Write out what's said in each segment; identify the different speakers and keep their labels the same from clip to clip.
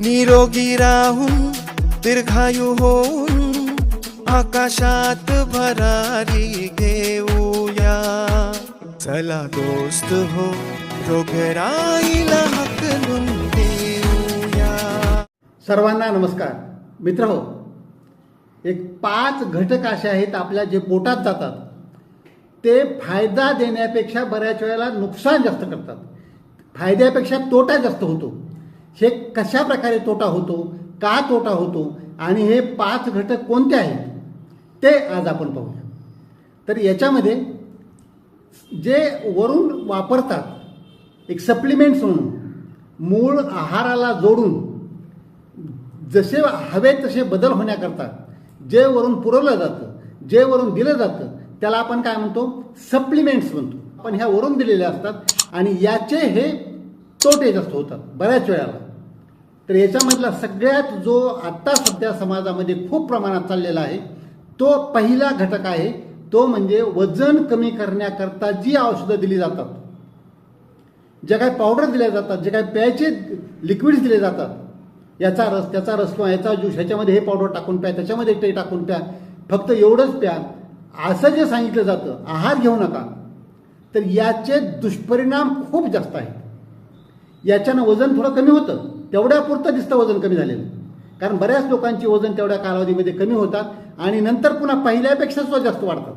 Speaker 1: निरोगी राहून दीर्घायू होऊन आकाशात भरारी घेऊया. चला दोस्त हो रोगराईला हकलून देऊया.
Speaker 2: सर्वांना नमस्कार. मित्र हो एक पाच घटक असे आहेत आपल्या जे पोटात जातात. ते फायदा देण्यापेक्षा बऱ्याच वेळेला नुकसान जास्त करतात. फायद्यापेक्षा तोटा जास्त होतो. हे कशा प्रकारे तोटा होतो? का तोटा होतो? आणि हे पाच घटक कोणते आहेत? ते आज आपण पाहूया. तर याच्यामध्ये जे वरून वापरतात एक सप्लिमेंट्स म्हणून मूळ आहाराला जोडून जसे हवे तसे बदल होण्याकरता जे वरून पुरवलं जातं जे वरून दिलं जातं त्याला आपण काय म्हणतो? सप्लिमेंट्स म्हणतो. आपण ह्या वरून दिलेल्या असतात आणि याचे हे तोटे जास्त होतात बऱ्याच वेळाला. तर याच्यामधला सगळ्यात जो आत्ता सध्या समाजामध्ये खूप प्रमाणात चाललेला आहे तो पहिला घटक आहे तो म्हणजे वजन कमी करण्याकरता जी औषधं दिली जातात जे काही पावडर दिल्या जातात जे काही प्यायचे लिक्विड्स दिले जातात याचा रस त्याचा रस किंवा याचा ज्यूस ह्याच्यामध्ये हे पावडर टाकून प्या त्याच्यामध्ये ते टाकून प्या फक्त एवढंच प्या असं जे सांगितलं जातं आहार घेऊ नका तर याचे दुष्परिणाम खूप जास्त आहेत. याच्यानं वजन थोडं कमी होतं. तेवढ्यापुरतं दिसतं वजन कमी झालेलं. कारण बऱ्याच लोकांची वजन तेवढ्या कालावधीमध्ये कमी होतात आणि नंतर पुन्हा पहिल्यापेक्षा सुद्धा जास्त वाढतात.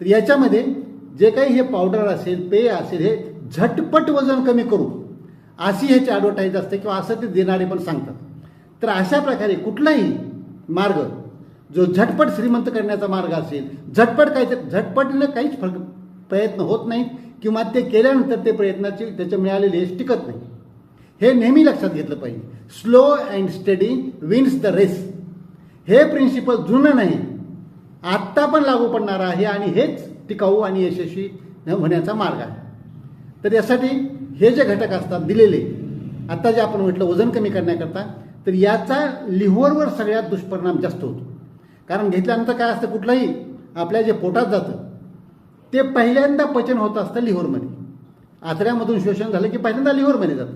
Speaker 2: तर याच्यामध्ये जे काही हे पावडर असेल पेय असेल हे झटपट वजन कमी करू. अशी ह्याची ॲडव्हर्टाईज असते किंवा असं ते देणारे पण सांगतात. तर अशा प्रकारे कुठलाही मार्ग जो झटपट श्रीमंत करण्याचा मार्ग असेल झटपट काय झटपटीनं काहीच फरक प्रयत्न होत नाहीत. किंवा ते केल्यानंतर ते प्रयत्नाचे त्याचे मिळालेले यश टिकत नाही. हे नेहमी लक्षात घेतलं पाहिजे. Slow and steady wins the race हे प्रिन्सिपल जुनं नाही. आत्ता पण लागू पडणार आहे आणि हेच टिकाऊ आणि यशस्वी होण्याचा मार्ग आहे. तर यासाठी हे जे घटक असतात दिलेले आत्ता जे आपण म्हटलं वजन कमी करण्याकरता तर याचा लिव्हरवर सगळ्यात दुष्परिणाम जास्त होतो. कारण घेतल्यानंतर काय असतं कुठलंही आपल्या जे पोटात जातं ते पहिल्यांदा पचन होत असतं लिव्हरमध्ये. आचऱ्यामधून शोषण झालं की पहिल्यांदा लिव्हरमध्ये जातं.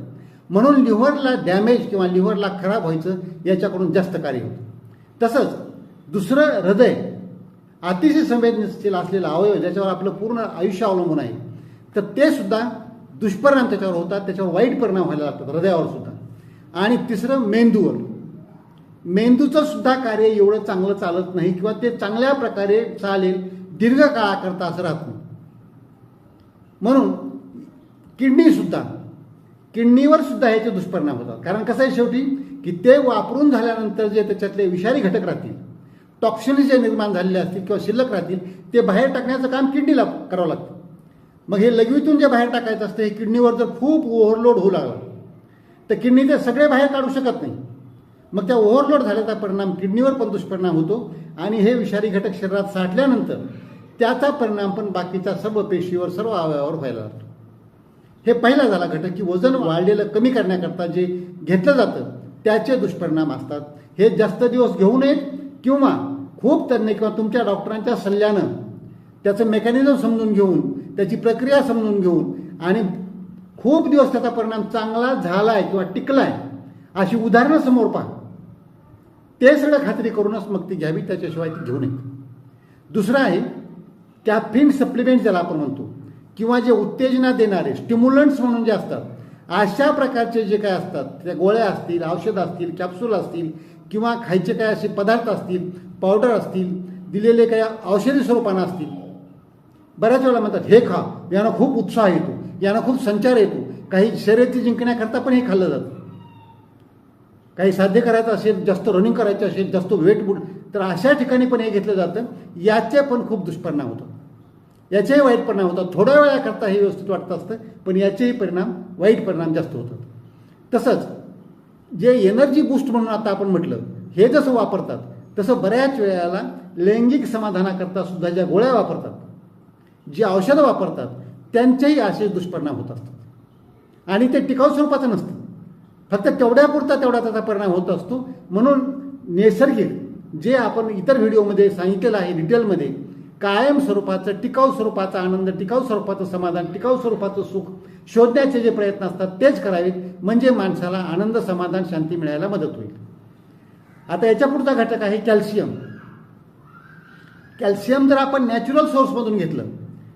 Speaker 2: म्हणून लिव्हरला डॅमेज किंवा लिव्हरला खराब व्हायचं याच्याकडून जास्त कार्य होतं. तसंच दुसरं हृदय अतिशय संवेदनशील असलेला अवयव ज्याच्यावर आपलं पूर्ण आयुष्य अवलंबून आहे तर ते सुद्धा दुष्परिणाम त्याच्यावर होतात त्याच्यावर वाईट परिणाम व्हायला लागतात हृदयावर सुद्धा. आणि तिसरं मेंदूवर. मेंदूचं सुद्धा कार्य एवढं चांगलं चालत नाही किंवा ते चांगल्या प्रकारे चालेल दीर्घकाळाकरता असं राहत नाही. म्हणून किडनीसुद्धा किडनीवर सुद्धा याचे दुष्परिणाम होतात. कारण कसं आहे शेवटी की ते वापरून झाल्यानंतर जे त्याच्यातले विषारी घटक राहतील टॉक्सिन जे निर्माण झालेले असतील किंवा शिल्लक राहतील ते बाहेर टाकण्याचं काम किडनीला करावं लागतं. मग हे लघवीतून जे बाहेर टाकायचं असतं हे किडनीवर जर खूप ओव्हरलोड होऊ लागला तर किडनी ते सगळे बाहेर काढू शकत नाही. मग त्या ओव्हरलोड झाल्याचा परिणाम किडनीवर पण दुष्परिणाम होतो आणि हे विषारी घटक शरीरात साठल्यानंतर त्याचा परिणाम पण बाकीच्या सर्व पेशीवर सर्व अवयवावर व्हायला लागतो. हे पहिला झाला घटक की वजन वाढलेलं कमी करण्याकरता जे घेतलं जातं त्याचे दुष्परिणाम असतात. हे जास्त दिवस घेऊ नयेत किंवा खूप तज्ज्ञ किंवा तुमच्या डॉक्टरांच्या सल्ल्यानं त्याचं मेकॅनिझम समजून घेऊन त्याची प्रक्रिया समजून घेऊन आणि खूप दिवस त्याचा परिणाम चांगला झालाय किंवा टिकलाय अशी उदाहरणं समोर पहा. ते सगळं खात्री करूनच मग ती घ्यावी त्याच्याशिवाय ती घेऊ नये. दुसरं आहे कॅफिन सप्लिमेंट ज्याला आपण म्हणतो किंवा जे उत्तेजना देणारे स्टिम्युलंट्स म्हणून जे असतात अशा प्रकारचे जे काय असतात त्या गोळ्या असतील औषध असतील कॅप्सूल असतील किंवा खायचे काय असे पदार्थ असतील पावडर असतील दिलेले काही औषधी स्वरूपानं असतील बऱ्याच वेळेला म्हणतात हे खा यानं खूप उत्साह येतो यानं खूप संचार येतो काही शर्यती जिंकण्याकरता पण हे खाल्लं जातं. काही साध्य करायचं असेल जास्त रनिंग करायचं असेल जास्त वेट बुड तर अशा ठिकाणी पण हे घेतलं जातं याचे पण खूप दुष्परिणाम होतात. याचेही वाईट परिणाम होतात. थोड्या वेळाकरता हे व्यवस्थित वाटत असतं पण याचेही परिणाम वाईट परिणाम जास्त होतात. तसंच जे एनर्जी बूस्ट म्हणून आता आपण म्हटलं हे जसं वापरतात तसं बऱ्याच वेळेला लैंगिक समाधानाकरता सुद्धा ज्या गोळ्या वापरतात जी औषधं वापरतात त्यांचेही असे दुष्परिणाम होत असतात. आणि ते टिकाऊ स्वरूपाचं नसतं. फक्त तेवढ्यापुरता तेवढा त्याचा परिणाम होत असतो. म्हणून नैसर्गिक जे आपण इतर व्हिडिओमध्ये सांगितलेलं आहे डिटेलमध्ये कायम स्वरूपाचं टिकाऊ स्वरूपाचा आनंद टिकाऊ स्वरूपाचं समाधान टिकाऊ स्वरूपाचं सुख शोधण्याचे जे प्रयत्न असतात तेच करावेत. म्हणजे माणसाला आनंद समाधान शांती मिळायला मदत होईल. आता याच्या पुढचा घटक आहे कॅल्शियम. कॅल्शियम जर आपण नॅचरल सोर्समधून घेतलं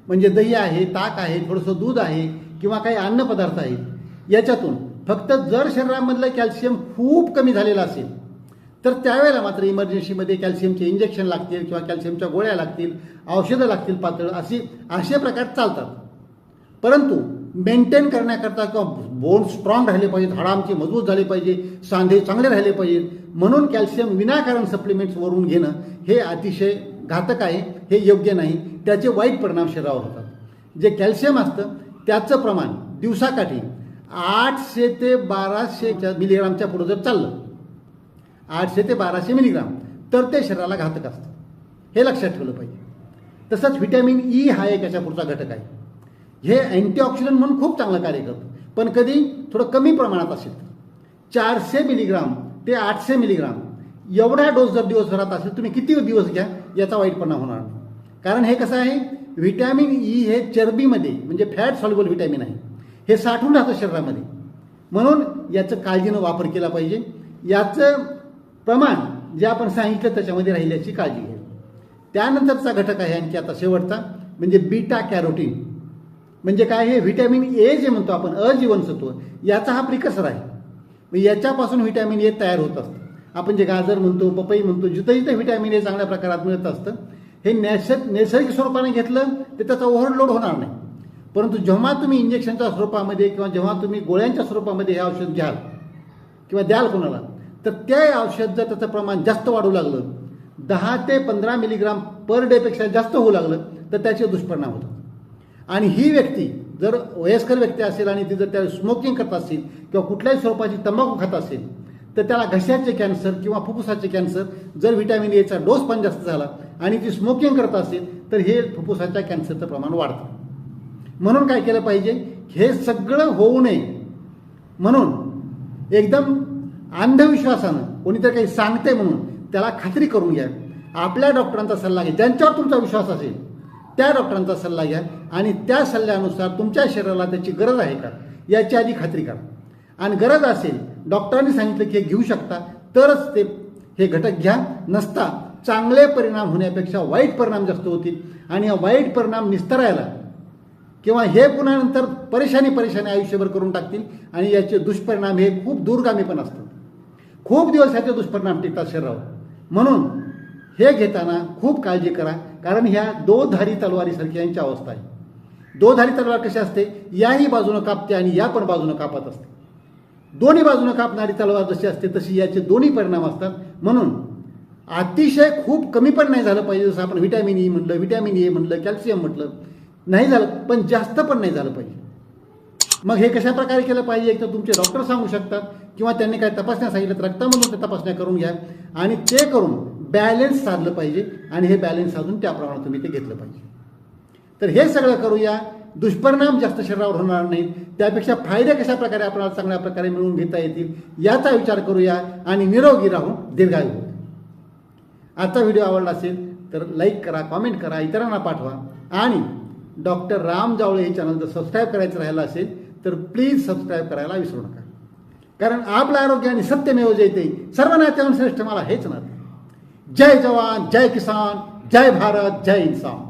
Speaker 2: म्हणजे दही आहे ताक आहे थोडंसं दूध आहे किंवा काही अन्नपदार्थ आहेत याच्यातून फक्त जर शरीरामधलं कॅल्शियम खूप कमी झालेलं असेल तर त्यावेळेला मात्र इमर्जन्सीमध्ये कॅल्शियमचे इंजेक्शन लागतील किंवा कॅल्शियमच्या गोळ्या लागतील औषधं लागतील पातळ अशी असे प्रकार चालतात. परंतु मेंटेन करण्याकरता किंवा बोन स्ट्रॉंग राहिले पाहिजेत हाडं आमची मजबूत झाले पाहिजे सांधे चांगले राहिले पाहिजेत म्हणून कॅल्शियम विनाकारण सप्लिमेंट्स वरून घेणं हे अतिशय घातक आहे हे योग्य नाही. त्याचे वाईट परिणाम शरीरावर होतात. जे कॅल्शियम असतं त्याचं प्रमाण दिवसाकाठी आठशे ते बाराशेच्या मिलीग्रामच्या पुढं जर चाललं आठशे ते बाराशे मिलीग्राम तर ते शरीराला घातक असतं. हे लक्षात ठेवलं पाहिजे. तसंच व्हिटॅमिन ई हा एक याच्या पुढचा घटक आहे. हे अँटीऑक्सिडंट म्हणून खूप चांगलं कार्य करतं. पण कधी? थोडं कमी प्रमाणात असेल चारशे मिलीग्राम ते आठशे मिलीग्राम एवढा डोस जर दिवसभरात असेल तुम्ही किती दिवस घ्या याचा वाईट परिणाम होणार नाही. कारण हे कसं आहे? व्हिटॅमिन ई हे चरबीमध्ये म्हणजे फॅट सॉल्युबल व्हिटॅमिन आहे. हे साठून राहतं शरीरामध्ये. म्हणून याचं काळजीनं वापर केला पाहिजे. याचं प्रमाण जे आपण सांगितलं त्याच्यामध्ये राहिल्याची काळजी घ्या. त्यानंतरचा घटक आहे आणखी आता शेवटचा म्हणजे बीटा कॅरोटीन. म्हणजे काय हे व्हिटॅमिन ए जे म्हणतो आपण अजीवनसत्व याचा हा प्रिकसर आहे. मग याच्यापासून व्हिटॅमिन ए तयार होत असतं. आपण जे गाजर म्हणतो पपई म्हणतो जिथं जिथं व्हिटॅमिन ए चांगल्या प्रकारात मिळत असतं हे नैस नैसर्गिक स्वरूपाने घेतलं तर त्याचा ओव्हरलोड होणार नाही. परंतु जेव्हा तुम्ही इंजेक्शनच्या स्वरूपामध्ये किंवा जेव्हा तुम्ही गोळ्यांच्या स्वरूपामध्ये हे औषध घ्याल किंवा द्याल कोणाला तर ते औषध जर त्याचं प्रमाण जास्त वाढू लागलं. दहा ते पंधरा मिलीग्राम पर डेपेक्षा जास्त होऊ लागलं तर त्याचे दुष्परिणाम होतात. आणि ही व्यक्ती जर वयस्कर व्यक्ती असेल आणि ती जर त्या स्मोकिंग करत असेल किंवा कुठल्याही स्वरूपाची तंबाखू खात असेल तर त्याला घशाचे कॅन्सर किंवा फुफ्फुसाचे कॅन्सर जर व्हिटॅमिन एचा डोस पण जास्त झाला आणि ती स्मोकिंग करत असेल तर हे फुफ्फुसाच्या कॅन्सरचं प्रमाण वाढतं. म्हणून काय केलं पाहिजे? हे सगळं होऊ नये. म्हणून एकदम अंधविश्वासानं कोणीतरी काही सांगते म्हणून त्याला खात्री करून घ्या. आपल्या डॉक्टरांचा सल्ला घ्या. ज्यांच्यावर तुमचा विश्वास असेल त्या डॉक्टरांचा सल्ला घ्या आणि त्या सल्ल्यानुसार तुमच्या शरीराला त्याची गरज आहे का याची आधी खात्री करा. आणि गरज असेल डॉक्टरांनी सांगितलं की हे घेऊ शकता तरच ते हे घटक घ्या. नसता चांगले परिणाम होण्यापेक्षा वाईट परिणाम जास्त होतील. आणि या वाईट परिणाम निस्तरायला किंवा हे पुन्हा नंतर परेशानी परेशानी आयुष्यभर करून टाकतील आणि याचे दुष्परिणाम हे खूप दूरगामी पण असतात. खूप दिवस ह्याचे दुष्परिणाम टिकतात शरीरावर. म्हणून हे घेताना खूप काळजी करा कारण ह्या दोधारी तलवारीसारखी यांची अवस्था आहे. दोधारी तलवार कशी असते? याही बाजूनं कापते आणि या पण बाजूनं कापत असते. दोन्ही बाजूनं कापणारी तलवार जशी असते तशी याचे दोन्ही परिणाम असतात. म्हणून अतिशय खूप कमी पण नाही झालं पाहिजे. जसं आपण व्हिटॅमिन ई म्हटलं व्हिटॅमिन ए म्हटलं कॅल्शियम म्हटलं नाही झालं पण जास्त पण नाही झालं पाहिजे. मग हे कशा प्रकारे केलं पाहिजे एक तर तुमचे डॉक्टर सांगू शकतात किंवा त्यांनी काय तपासण्या सांगितलं तर रक्तामधून त्या तपासण्या करून घ्या. आणि ते करून बॅलेन्स साधलं पाहिजे आणि हे बॅलेन्स साधून त्याप्रमाणे तुम्ही ते घेतलं पाहिजे. तर हे सगळं करूया. दुष्परिणाम जास्त शरीरावर होणार नाहीत. त्यापेक्षा फायदे कशा प्रकारे आपल्याला चांगल्या प्रकारे मिळवून घेता येतील याचा विचार करूया आणि निरोगी राहून दीर्घायू. आजचा व्हिडिओ आवडला असेल तर लाईक करा कॉमेंट करा इतरांना पाठवा. आणि डॉक्टर राम जावळे हे चॅनल जर सबस्क्राईब करायचं राहिलं असेल तर प्लीज सबस्क्राईब करायला विसरू नका. कारण आपलं आरोग्य आणि सत्यमेव जयते. सर्व नात्यावर श्रेष्ठ मला हेच नाते जय जवान जय किसान जय भारत जय इन्सान.